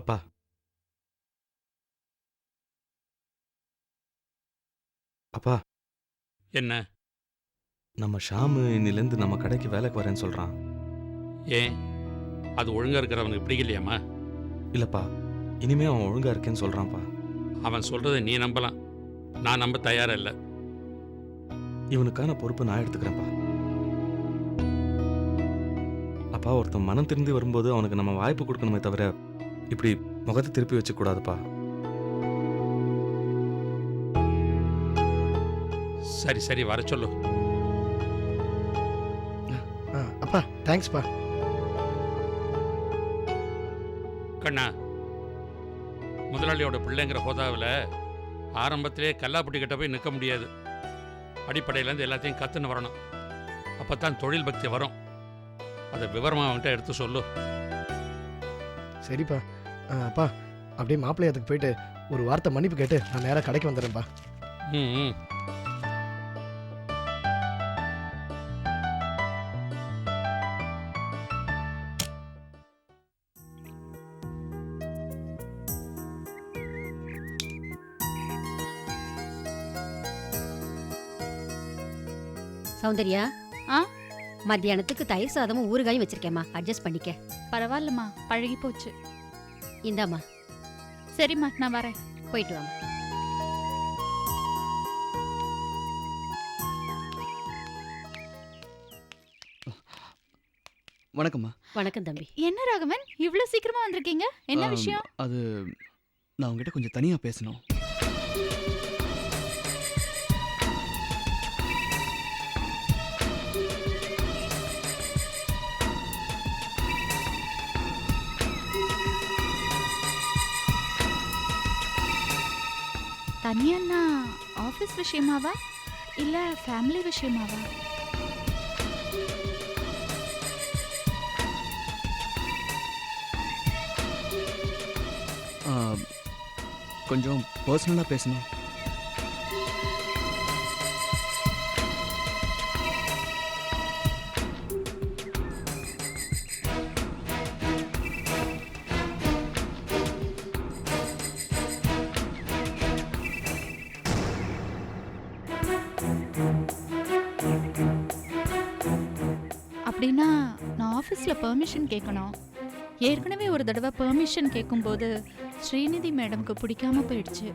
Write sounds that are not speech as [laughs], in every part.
அப்பா. அப்பா. என்ன? நம்ம ஷாமு இன்னிலேருந்து நம்ம கடைக்கு வேலைக்கு வரேன்னு சொல்றான். ஏன்? அது ஒழுங்கா இருக்கிறவனுக்கு பிடிக்கலையாம்மா? இல்லப்பா இனிமே அவன் ஒழுங்கா இருக்கேன்னு சொல்றான்ப்பா. அவன் சொல்றதை நீ நம்பலாம். நான் நம்ப தயாரா இல்லை. இவனுக்கான பொறுப்பை நான் எடுத்துக்கிறேன்ப்பா. அப்பா ஒருத்தன் மனம் திருந்தி வரும்போது அவனுக்கு நம்ம வாய்ப்பு கொடுக்கணுமே தவிர இப்படி முகத்தை திருப்பி வச்சு கூடாதுப்பா சரி சரி வர சொல்லு. ஆ அப்பா தேங்க்ஸ்ப்பா கண்ணா முதலாளியோட பிள்ளைங்கிற ஹோதாவில் ஆரம்பத்திலே கல்லாப்பட்டி கிட்ட போய் நிற்க முடியாது. அடிப்படையிலேருந்து எல்லாத்தையும் கற்றுன்னு வரணும். அப்போ தான் தொழில் பக்தி வரும். அதை விவரமாக அவன்கிட்ட எடுத்து சொல்லு. சரிப்பா. அப்பா அப்படியே மாப்பிள்ளையத்துக்கு போயிட்டு ஒரு வார்த்தை மன்னிப்பு கேட்டு நான் நேராக கடைக்கு வந்துடுறேன்ப்பா ம் ம். சௌந்தர்யா? ஆ? மத்தியானத்துக்கு தயிர் சாதமும் ஊறுகாயும் வச்சிருக்கேம்மா. அட்ஜஸ்ட் பண்ணிக்க. பரவாயில்லம்மா. பழகி போச்சு இந்தாம்மா. சரிம்மா நான் வரேன். போயிட்டு வாங்க வணக்கம்மா. வணக்கம் தம்பி. என்ன ராகவன்? இவ்ளோ சீக்கிரமா வந்திருக்கீங்க? என்ன விஷயம்? அது நான் உங்ககிட்ட கொஞ்சம் தனியா பேசணும். தனியாண்ணா ஆஃபீஸ் விஷயமாவா? இல்லை ஃபேமிலி விஷயமாவா? கொஞ்சம் பர்சனலாக பேசணும். ஆஃபீஸ்ல பெர்மிஷன் கேட்கணும் ஏற்கனவே ஒரு தடவை பெர்மிஷன் கேட்கும்போது ஸ்ரீநிதி மேடம்க்கு பிடிக்காம போயிடுச்சு.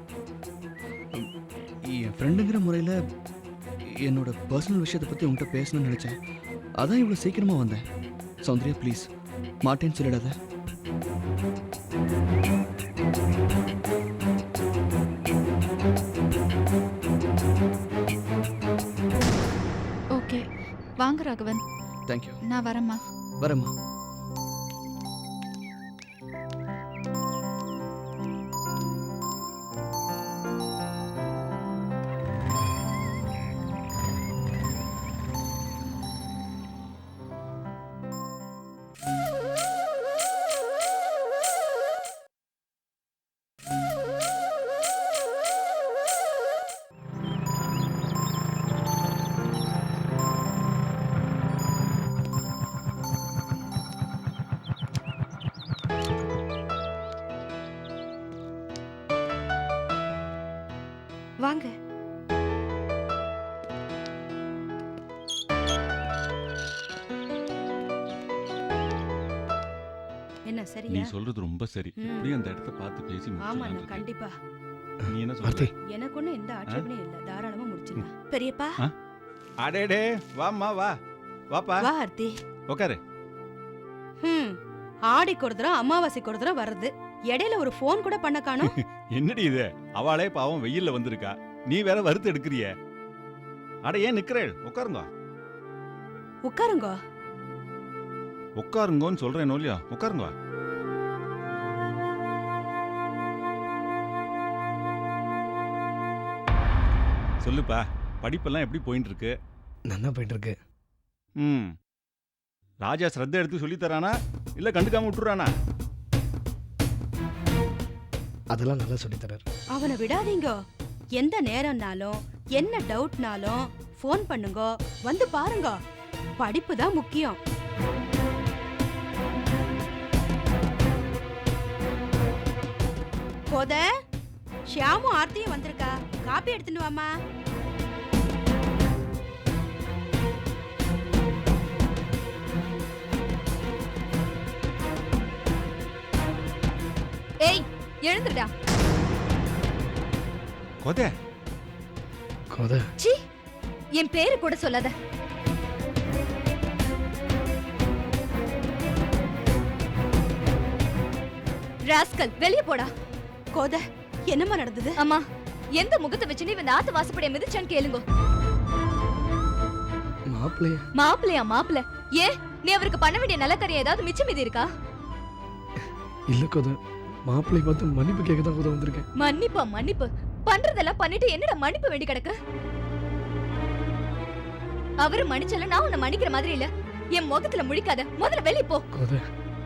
என் ஃப்ரெண்டுங்கிற முறையில் என்னோட பர்சனல் விஷயத்தை பற்றி உங்ககிட்ட பேசணும்னு நினச்சேன். அதான் இவ்வளோ சீக்கிரமாக வந்தேன். சௌந்தர்யா ப்ளீஸ் மாட்டேன்னு சொல்லிடாத. ஓகே வாங்க ராகவன். தேங்க்யூ நான் வரேம்மா. வரமா நீ சரியா சொல்றது ரொம்ப சரி. ம். இப்படியே அந்த இடத்த பார்த்து பேசி முடிச்சிடலாம் இருக்கு. கண்டிப்பா. நீ என்ன வார்த்தை சொல்ற எனக்கு ஒண்ணும் எந்த ஆட்சேபனையும் இல்ல. தாராளமா முடிச்சிடலாம். பெரியப்பா. அடேடே வாம்மா வா. வாப்பா. வா ஆர்த்தி. உட்காரு ஹம் ஆடிக்கு ஒரு தடவை அமாவாசைக்கு ஒரு தடவை வருது இடையில ஒரு ஃபோன் கூட பண்ண காணோம். [laughs] என்னடி இது? அவளே பாவம் வெயில்ல வந்திருக்கா. நீ வேற வறுத்து எடுக்கிறிய. அட ஏன் நிக்கிறேள்? உட்காருங்க உட்காருங்க உட்காருங்கன்னு சொல்றேன் இல்லையா? உட்காருங்க சொல்லுப்பா. படிப்பெல்லாம் எப்படி போயிட்டு இருக்கு நல்லா போயிட்டு இருக்கு ம். ராஜா ஸ்ரத்த எடுத்து சொல்லி தரானா? இல்ல கண்டுக்காம விட்டுறானா? அதெல்லாம் நல்லா சொல்லித் தராரு. அவனை விடாதீங்க. எந்த நேரம்னாலும் என்ன டவுட்னாலும் ஃபோன் பண்ணுங்க. வந்து பாருங்க. படிப்பு தான் முக்கியம். கோத. ஷியாமும் ஆர்த்தியும் வந்திருக்கா? காப்பி எடுத்துட்டு வாமா ஏய் எழுந்துடா கொதை. கோத. சி என் பேரு கூட சொல்லாத. ராஸ்கல் வெளிய போடா. கோத. என்னம்மா நடந்தது? அம்மா. எந்த முகத்தை வச்சு நீ இந்த ஆத்து வாசப்படிய மிதிச்சான்னு கேளுங்க. மாப்பிள்ளைய? மாப்பிள்ளையா மாப்பிள்ள. ஏன்? நீ அவருக்கு பண்ண வேண்டிய நல்ல காரியம் ஏதாவது மிச்சம் மீதி இருக்கா? இல்லை கோத மாப்பிள்ளை பார்த்து மன்னிப்பு கேட்க தான் கோத வந்திருக்கேன். மன்னிப்பா மன்னிப்பு. பண்றதெல்லாம் பண்ணிட்டு என்னடா மன்னிப்பு வேண்டி கிடக்கு? அவரு மன்னிச்சல நான் உன்னை மன்னிக்கிற மாதிரி இல்ல. என் முகத்துல முழிக்காத. முதல்ல வெளிய போ.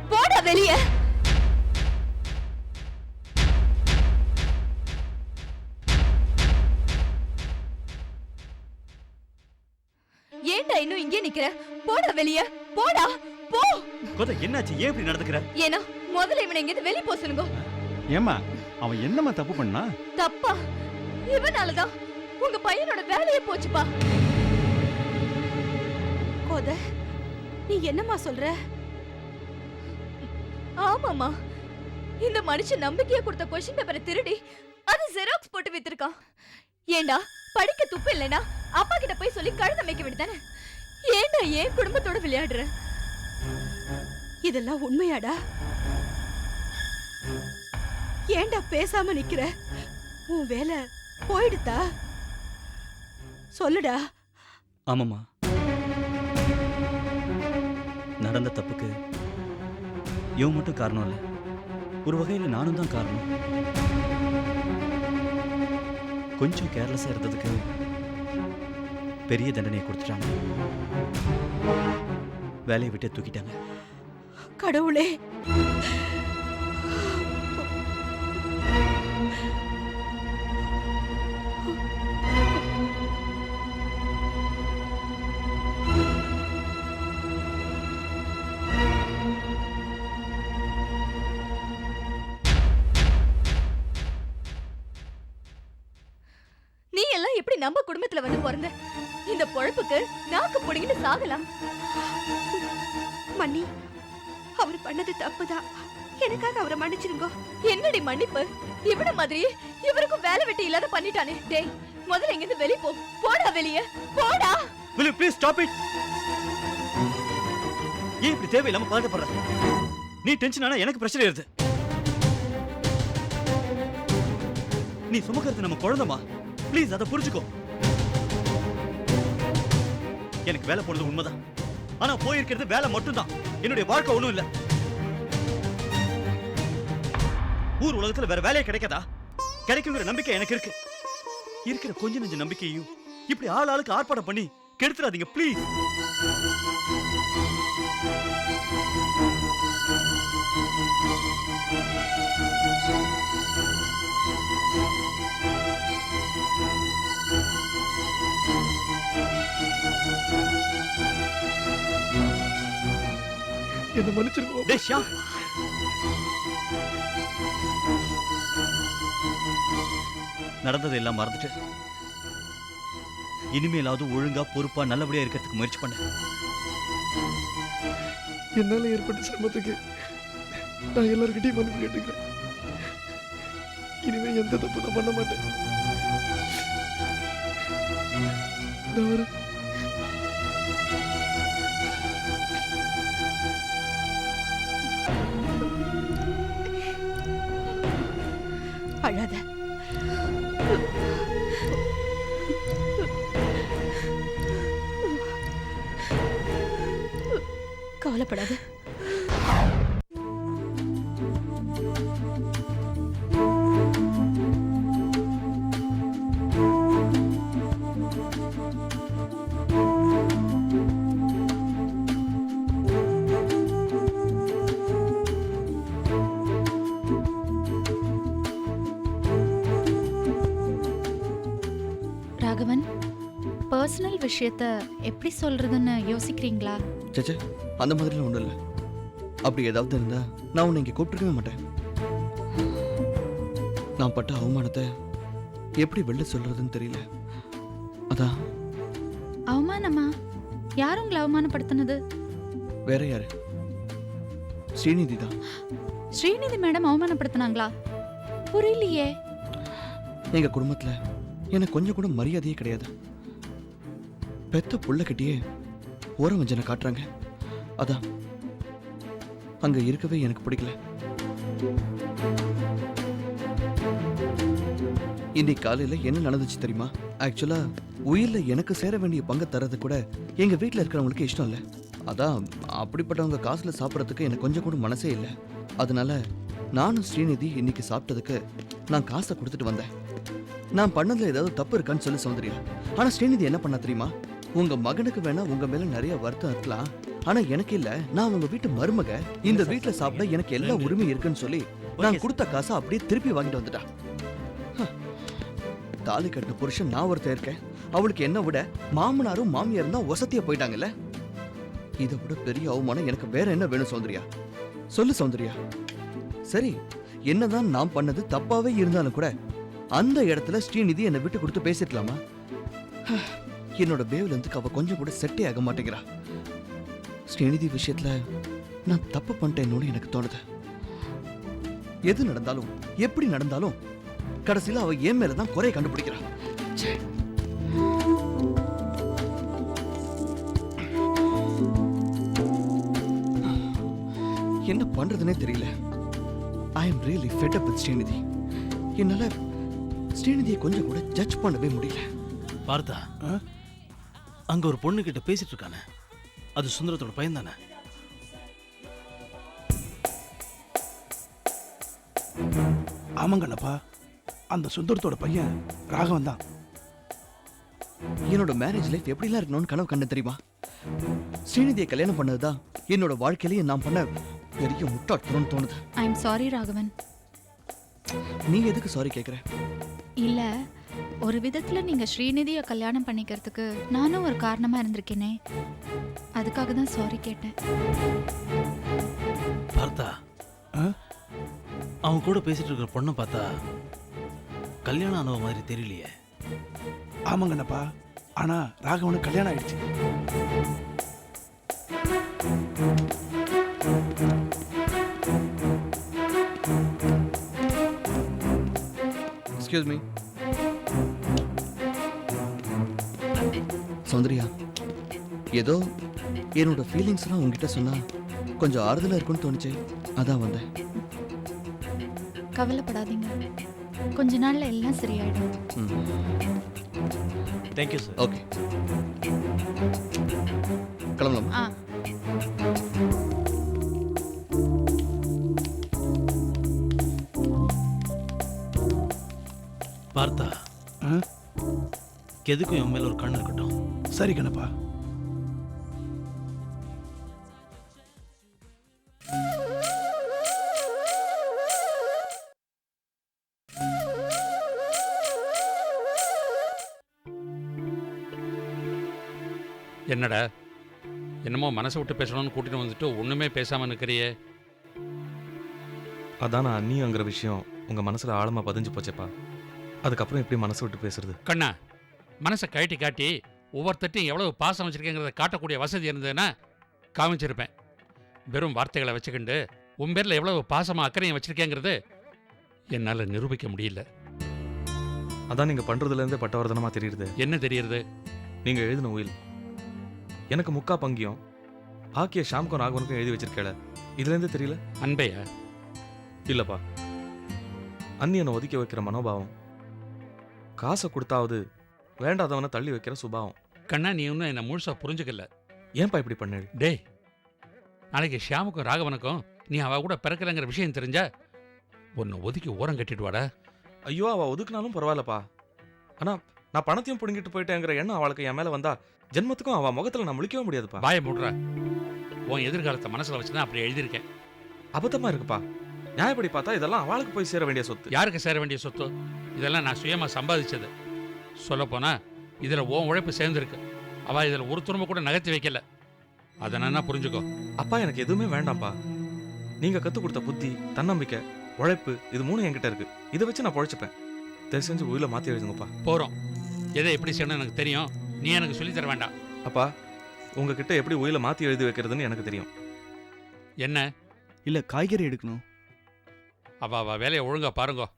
போடா வெளிய. இன்னும் இங்கே நிக்கிற. போடா வெளிய. போடா. போ. கோதை என்னாச்சு? ஏன் இப்படி நடந்துக்கிற? ஏன்னா முதல்ல இவனை இங்க வெளிய போ சொல்லுங்க. ஏம்மா அவன் என்னம்மா தப்பு பண்ணா? தப்பா. இவனாலதான் உங்க பையனோட வேலையே போச்சுப்பா. கோத நீ என்னம்மா சொல்ற? ஆமாமா இந்த மனுஷன் நம்பிக்கையா கொடுத்த கொஸ்டின் பேப்பரை திருடி அது ஜெராக்ஸ் போட்டு வித்திருக்கான். ஏண்டா படிக்க துப்பு இல்லைனா அப்பா கிட்ட போய் சொல்லி கழுத மேய்க்க வேண்டியதானே ஏன்டா ஏன் குடும்பத்தோட விளையாடுற? இதெல்லாம் உண்மையாடா? ஏன்டா பேசாம நிக்கிற? உன் வேலை போயிடுதா? சொல்லுடா. ஆமாம்மா. நடந்த தப்புக்கு இவன் மட்டும் காரணம் இல்லை. ஒரு வகையில் நானும் தான் காரணம். கொஞ்சம் கேர்லெஸ்ஸாக இருந்ததுக்கு பெரிய தண்டனையை கொடுத்துட்டாங்க. வேலையை விட்டு தூக்கிட்டாங்க. கடவுளே. நீ எல்லாம் எப்படி நம்ம குடும்பத்துல வந்து பிறந்த? இந்த பொழப்புக்கு நாக்கு புடிங்கிட்டு சாகலாம். மன்னி அவர் பண்ணது தப்புதான் எனக்காக அவரை மன்னிச்சிருங்க. என்னடி மன்னிப்பு? இவன மாதிரி இவருக்கும் வேலை வெட்டி இல்லாத பண்ணிட்டானே. டேய் முதல்ல இங்க இருந்து வெளிய போ. போடா வெளிய. போடா. Will you please stop it? ஏன் இப்படி தேவையில்லாம பதட்டப்படுற நீ டென்ஷன் ஆனா எனக்கு பிரச்சனை வருது நீ சுமக்கிறது நம்ம குழந்தைமா ப்ளீஸ் அதை புரிஞ்சுக்கோ. எனக்கு வேலை போனது உண்மைதான். ஆனா போயிருக்கிறது வேலை மட்டும்தான். என்னுடைய வாழ்க்கை ஒண்ணும் இல்ல. ஊர் உலகத்துல வேற வேலையே கிடைக்காதா? கிடைக்குங்கிற நம்பிக்கை எனக்கு இருக்கு. இருக்கிற கொஞ்ச நெஞ்ச நம்பிக்கையும் இப்படி ஆள் ஆளுக்கு ஆர்ப்பாட்டம் பண்ணி கெடுத்துறாதீங்க ப்ளீஸ் என்ன மன்னிச்சிருக்கோம் ஷியாம் நடந்ததை எல்லாம் மறந்துட்டு இனிமேலாவது ஒழுங்கா பொறுப்பா நல்லபடியா இருக்கிறதுக்கு முயற்சி பண்ண. என்னால ஏற்பட்ட சிரமத்துக்கு நான் எல்லார்கிட்டயும் மன்னிப்பு கேட்டுக்கிறேன். இனிமே எந்த தப்பு நான் பண்ண மாட்டேன். நான் வரேன் அழாத. கவலைப்படாத. பர்சனல் விஷயத்த எப்படி சொல்றதுன்னு யோசிக்கிறீங்களா? சேச்சே அந்த மாதிரிலாம் ஒன்றும் இல்லை. அப்படி ஏதாவது இருந்தா நான் உன்னை இங்கே கூப்பிட்டுருக்கவே மாட்டேன். நான் பட்ட அவமானத்தை எப்படி வெளில சொல்றதுன்னு தெரியல. அதான். அவமானமா? யார் உங்களை அவமானப்படுத்தினது? வேற யாரு? ஸ்ரீநிதி தான். ஸ்ரீநிதி மேடம் அவமானப்படுத்தினாங்களா? புரியலையே. எங்க குடும்பத்துல எனக்கு கொஞ்சம் கூட மரியாதையே கிடையாது. பெத்த புள்ள கட்டியே ஓரம் வஞ்சனை காட்டுறாங்க. அதான் அங்க இருக்கவே எனக்கு பிடிக்கல. இன்னைக்கு காலையில என்ன நடந்துச்சு தெரியுமா? ஆக்சுவலா உயிர்ல எனக்கு சேர வேண்டிய பங்கை தரது கூட எங்க வீட்டில் இருக்கிறவங்களுக்கு இஷ்டம் இல்ல. அதான் அப்படிப்பட்டவங்க காசுல சாப்பிட்றதுக்கு எனக்கு கொஞ்சம் கூட மனசே இல்லை. அதனால நானும் ஸ்ரீநிதி இன்னைக்கு சாப்பிட்டதுக்கு நான் காசை கொடுத்துட்டு வந்தேன். நான் பண்ணதுல ஏதாவது தப்பு இருக்கான்னு சொல்லி சௌந்தர்யா. ஆனா ஸ்ரீநிதி என்ன பண்ணா தெரியுமா? உங்க மகனுக்கு வேணா உங்க மேல நிறைய வருத்தம் இருக்கலாம். ஆனா எனக்கு இல்ல நான் உங்க வீட்டு மருமக. இந்த வீட்ல சாப்பிட எனக்கு எல்லா உரிமையும் இருக்குன்னு சொல்லி நான் கொடுத்த காசை அப்படியே திருப்பி வாங்கிட்டு வந்துட்டா. தாலி கட்டின புருஷன் நான் ஒருத்தன் இருக்கேன். அவளுக்கு என்ன விட மாமனாரும் மாமியாரும் தான் வசதியா போயிட்டாங்கல்ல? இதை விட பெரிய அவமானம் எனக்கு வேற என்ன வேணும் சௌந்தர்யா? சொல்லு சௌந்தர்யா. சரி என்னதான் நான் பண்ணது தப்பாவே இருந்தாலும் கூட அந்த இடத்துல ஸ்ரீநிதி என்னை விட்டு கொடுத்து பேசிருக்கலாமா? என்னோட பேவ்லேருந்துக்கு அவ கொஞ்சம் கூட செட்டே ஆக மாட்டேங்கிறா. ஸ்ரீநிதி விஷயத்துல நான் தப்பு பண்ணிட்டேன்னு எனக்கு தோணுது. எது நடந்தாலும் எப்படி நடந்தாலும் கடைசியில அவ என் மேல தான் குறைய கண்டுபிடிக்கிறா. ச்சே. என்ன பண்றதுனே தெரியல. I am really fed up with Srinidhi. என்னால ஸ்ரீநிதியை கொஞ்சம் கூட ஜட்ஜ் பண்ணவே முடியல. பார்த்தா? அங்க ஒரு பொண்ணு கிட்ட பேசிட்டு இருக்கானே. அது சுந்தரத்தோட பையன் தானே ஆமாங்கண்ணப்பா. அந்த சுந்தரத்தோட பையன் ராகவன் தான் என்னோட மேரேஜ் லைஃப் எப்படிலாம் இருக்கணும்னு கனவு கண்டு தெரியுமா? ஸ்ரீநிதியை கல்யாணம் பண்ணதுதான் என்னோட வாழ்க்கையிலேயே நான் பண்ண பெரிய முட்டாட்தனம்னு தோணுது. I am sorry Raghavan. நீ எதுக்கு சாரி கேட்குற இல்ல ஒரு விதத்துல நீங்க ஸ்ரீநிதியை கல்யாணம் பண்ணிக்கிறதுக்கு நானும் ஒரு காரணமா இருந்திருக்கேனே. அதுக்காக தான் சாரி கேட்டேன். பார்த்தா? அவன் கூட பேசிட்டு இருக்கிற பொண்ணை பார்த்தா கல்யாணம் ஆனவ மாதிரி தெரியலையே. ஆமாங்கண்ணப்பா. ஆனா ராகவனுக்கு கல்யாணம் ஆயிடுச்சு. எக்ஸ்கியூஸ் மீ சௌந்தர்யா ஏதோ என்னோட ஃபீலிங்ஸ்லாம் உங்ககிட்ட சொன்னா கொஞ்சம் ஆறுதலா இருக்கும்னு தோணுச்சு. அதான் வந்தேன். கவலைப்படாதீங்க. கொஞ்ச நாள்ல எல்லாம் சரியாயிடும். தேங்க்யூ சார் ஓகே கிளம்பலாம்? ஆ. பார்த்தா ஆ? எதுக்கும் என் மேல ஒரு கண் இருக்கட்டும். சரி கண்ணப்பா. என்னடா? என்னமோ மனசை விட்டு பேசணும்னு கூட்டிட்டு வந்துட்டு ஒண்ணுமே பேசாம நிக்கிறியே. அதான் நான் அண்ணிங்கிற விஷயம் உங்க மனசுல ஆழமா பதிஞ்சு போச்சேப்பா. அதுக்கப்புறம் எப்படி மனசு விட்டு பேசுறது? கண்ணா மனசை கழட்டி காட்டி ஒவ்வொருத்தட்டையும் எவ்வளவு பாசம் வச்சிருக்கேங்கிறத காட்டக்கூடிய வசதி இருந்ததுன்னா காமிச்சிருப்பேன். வெறும் வார்த்தைகளை வச்சுக்கிண்டு உன் பேரில் எவ்வளவு பாசமா அக்கறையும் வச்சிருக்கேங்கிறது என்னால் நிரூபிக்க முடியல. அதான் நீங்க பண்றதுல இருந்தே பட்டவர்தனமா தெரியுது. என்ன தெரியறது நீங்க எழுதின உயில். எனக்கு முக்கா பங்கியம் ஆக்கிய ஷாம்கும் ராகவனுக்கும் எழுதி வச்சிருக்கேல. இதுல இருந்து தெரியல? அன்பையா? இல்லப்பா. அண்ணி என்னை ஒதுக்கி வைக்கிற மனோபாவம். காசை கொடுத்தாவது வேண்டாதவனை தள்ளி வைக்கிற சுபாவம். கண்ணா நீ இன்னும் என்னை முழுசா புரிஞ்சுக்கல. ஏன்பா இப்படி பண்ணு டேய் நாளைக்கு ஷியாமுக்கும் ராகவனுக்கும் நீ அவ கூட பிறக்கலைங்கிற விஷயம் தெரிஞ்சா உன்னை ஒதுக்கி ஓரம் கட்டிட்டு வாடா. ஐயோ அவ ஒதுக்குனாலும் பரவாயில்லப்பா. ஆனா நான் பணத்தையும் பிடுங்கிட்டு போயிட்டேங்கிற எண்ணம் அவளுக்கு என் மேல வந்தா ஜென்மத்துக்கும் அவ முகத்துல நான் முழிக்கவே முடியாதுப்பா. வாயை மூடுற. உன் எதிர்காலத்தை மனசுல வச்சு தான் அப்படி எழுதியிருக்கேன். அபத்தமா இருக்குப்பா. நியாயப்படி பார்த்தா இதெல்லாம் அவளுக்கு போய் சேர வேண்டிய சொத்து. யாருக்கு சேர வேண்டிய சொத்து? இதெல்லாம் நான் சுயமா சம்பாதிச்சது. சொல்லப்போனா இதுல உன் உழைப்பு சேர்ந்துருக்கு. அவ இதுல ஒரு துரும்ப கூட நகர்த்தி வைக்கல. அதை நான் புரிஞ்சுக்கோ? அப்பா எனக்கு எதுவுமே வேண்டாம்ப்பா. நீங்க கத்து கொடுத்த புத்தி தன்னம்பிக்கை உழைப்பு இது மூணும் என்கிட்ட இருக்கு. இதை வச்சு நான் பொழைச்சுப்பேன். தயவு செஞ்சு உயில மாத்தி எழுதுங்கப்பா போகிறோம் எதை எப்படி செய்யணும்னு எனக்கு தெரியும். நீ எனக்கு சொல்லித் தர வேண்டாம். அப்பா உங்ககிட்ட எப்படி உயில மாத்தி எழுதி வைக்கிறதுன்னு எனக்கு தெரியும். என்ன? இல்ல காய்கறி எடுக்கணும். அவ அவ வேலையை ஒழுங்கா பாருங்க.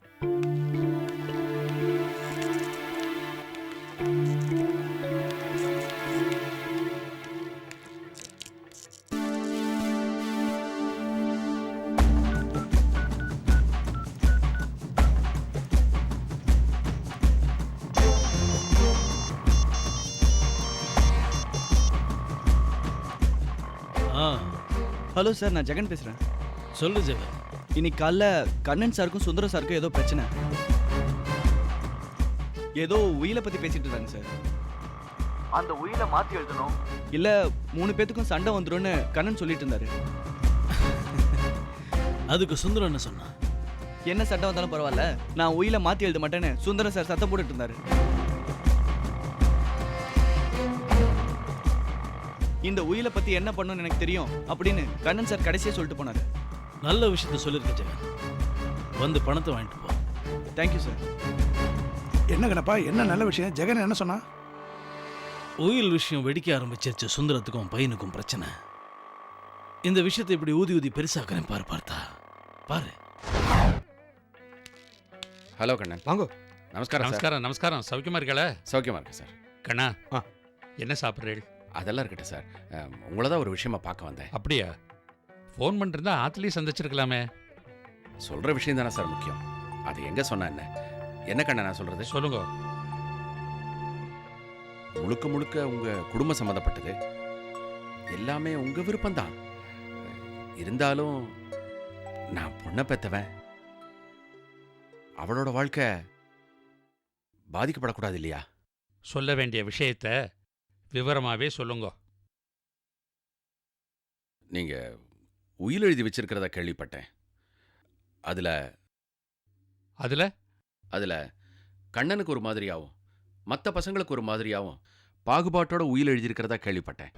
ஹலோ சார் நான் ஜெகன் பேசுறேன். சொல்லு ஜெகன். இன்னைக்கு காலைல கண்ணன் சாருக்கும் சுந்தரம் சாருக்கும் ஏதோ பிரச்சனை. ஏதோ உயிலை பத்தி பேசிட்டு இருந்தாங்க சார். அந்த உயிலை மாத்தி எழுதணும். இல்ல மூணு பேத்துக்கும் சண்டை வந்துரும்னு கண்ணன் சொல்லிட்டு இருந்தாரு. அதுக்கு சுந்தரம் என்ன சொன்னான்? என்ன சண்டை வந்தாலும் பரவாயில்ல நான் உயிலை மாத்தி எழுத மாட்டேன்னு சுந்தரம் சார் சத்தம் போட்டுட்டு இருந்தாரு. இந்த உயிலை பத்தி என்ன பண்ணணும்னு எனக்கு தெரியும் அப்படின்னு கண்ணன் சார் கடைசியா சொல்லிட்டு போனாரு. நல்ல விஷயத்த சொல்லியிருக்க ஜெகன். வந்து பணத்தை வாங்கிட்டு போ. தேங்க்யூ சார் என்ன கணப்பா என்ன நல்ல விஷயம்? ஜெகன் என்ன சொன்னா? உயில் விஷயம் வெடிக்க ஆரம்பிச்சிருச்சு. சுந்தரத்துக்கும் பையனுக்கும் பிரச்சனை. இந்த விஷயத்தை இப்படி ஊதி ஊதி பெருசாக்குறேன் பாரு பார்த்தா. பாரு. ஹலோ கண்ணன். வாங்கோ. நமஸ்காரம் நமஸ்காரம் நமஸ்காரம். சௌக்கியமா இருக்கல சௌக்கியமா இருக்கு சார் கண்ணா ஆ. என்ன சாப்பிட்றீள்? அதெல்லாம் இருக்கட்டும் சார். உங்களை தான் ஒரு விஷயமா பார்க்க வந்தேன். அப்படியா? ஃபோன் பண்ணிருந்தா ஆத்துலேயே சந்திச்சிருக்கலாமே. சொல்ற விஷயம் தானே சார் முக்கியம். அது எங்க சொன்னா என்ன? என்ன கண்ணன் நான் சொல்றது? சொல்லுங்க. முழுக்க முழுக்க உங்க குடும்பம் சம்மந்தப்பட்டது எல்லாமே உங்க விருப்பம்தான். இருந்தாலும் நான் பொண்ணை பெத்தவன். அவளோட வாழ்க்கை பாதிக்கப்படக்கூடாது இல்லையா? சொல்ல வேண்டிய விஷயத்த விவரமாவே சொல்லுங்க. நீங்க உயில் எழுதி வச்சிருக்கிறதா கேள்விப்பட்டேன். அதுல அதுல? அதுல கண்ணனுக்கு ஒரு மாதிரியாவும் மற்ற பசங்களுக்கு ஒரு மாதிரியாவும் பாகுபாட்டோட உயில் எழுதியிருக்கிறதா கேள்விப்பட்டேன்.